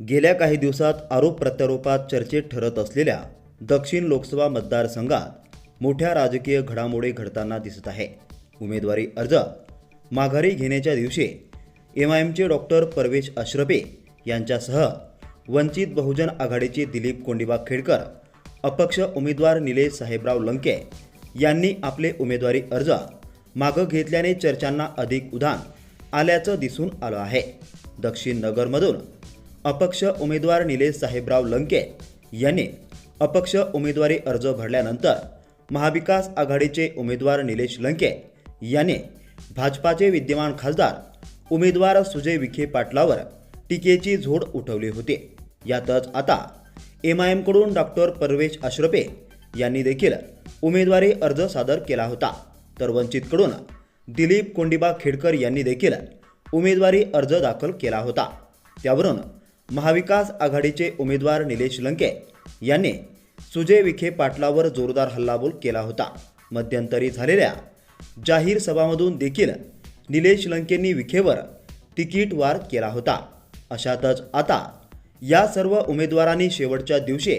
गेल्या काही दिवसात आरोप प्रत्यारोपात चर्चेत ठरत असलेल्या दक्षिण लोकसभा मतदारसंघात मोठ्या राजकीय घडामोडी घडताना दिसत आहे. उमेदवारी अर्ज माघारी घेण्याच्या दिवशी एम आय एमचे डॉक्टर परवेश अश्रफे यांच्यासह वंचित बहुजन आघाडीचे दिलीप कोंडिबा खेडकर अपक्ष उमेदवार निलेश साहेबराव लंके यांनी आपले उमेदवारी अर्ज मागं घेतल्याने चर्चांना अधिक उधाण आल्याचं दिसून आलं आहे. दक्षिण नगरमधून अपक्ष उमेदवार निलेश साहेबराव लंके यांनी अपक्ष उमेदवारी अर्ज भरल्यानंतर महाविकास आघाडीचे उमेदवार निलेश लंके यांनी भाजपाचे विद्यमान खासदार उमेदवार सुजय विखे पाटलावर टीकेची झोड उठवली होती. यातच आता एम आय एमकडून डॉक्टर परवेश अश्रफे यांनी देखील उमेदवारी अर्ज सादर केला होता. तर वंचितकडून दिलीप कोंडिबा खेडकर यांनी देखील उमेदवारी अर्ज दाखल केला होता. त्यावरून महाविकास आघाडीचे उमेदवार निलेश लंके यांनी सुजय विखे पाटलावर जोरदार हल्लाबोल केला होता. मध्यंतरी झालेल्या जाहीर सभामधून देखील निलेश लंकेंनी विखेवर तिकीट वार केला होता. अशातच आता या सर्व उमेदवारांनी शेवटच्या दिवशी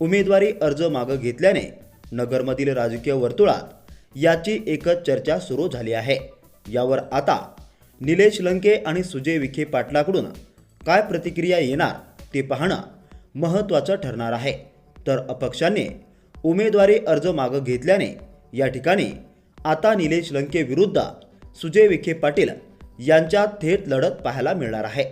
उमेदवारी अर्ज मागं घेतल्याने नगरमधील राजकीय वर्तुळात याची एकच चर्चा सुरू झाली आहे. यावर आता निलेश लंके आणि सुजय विखे पाटलाकडून काय प्रतिक्रिया येणार ते पाहणं महत्त्वाचं ठरणार आहे. तर अपक्षांनी उमेदवारी अर्ज मागं घेतल्याने या ठिकाणी आता निलेश लंके विरुद्ध सुजय विखे पाटील यांच्यात थेट लढत पाहायला मिळणार आहे.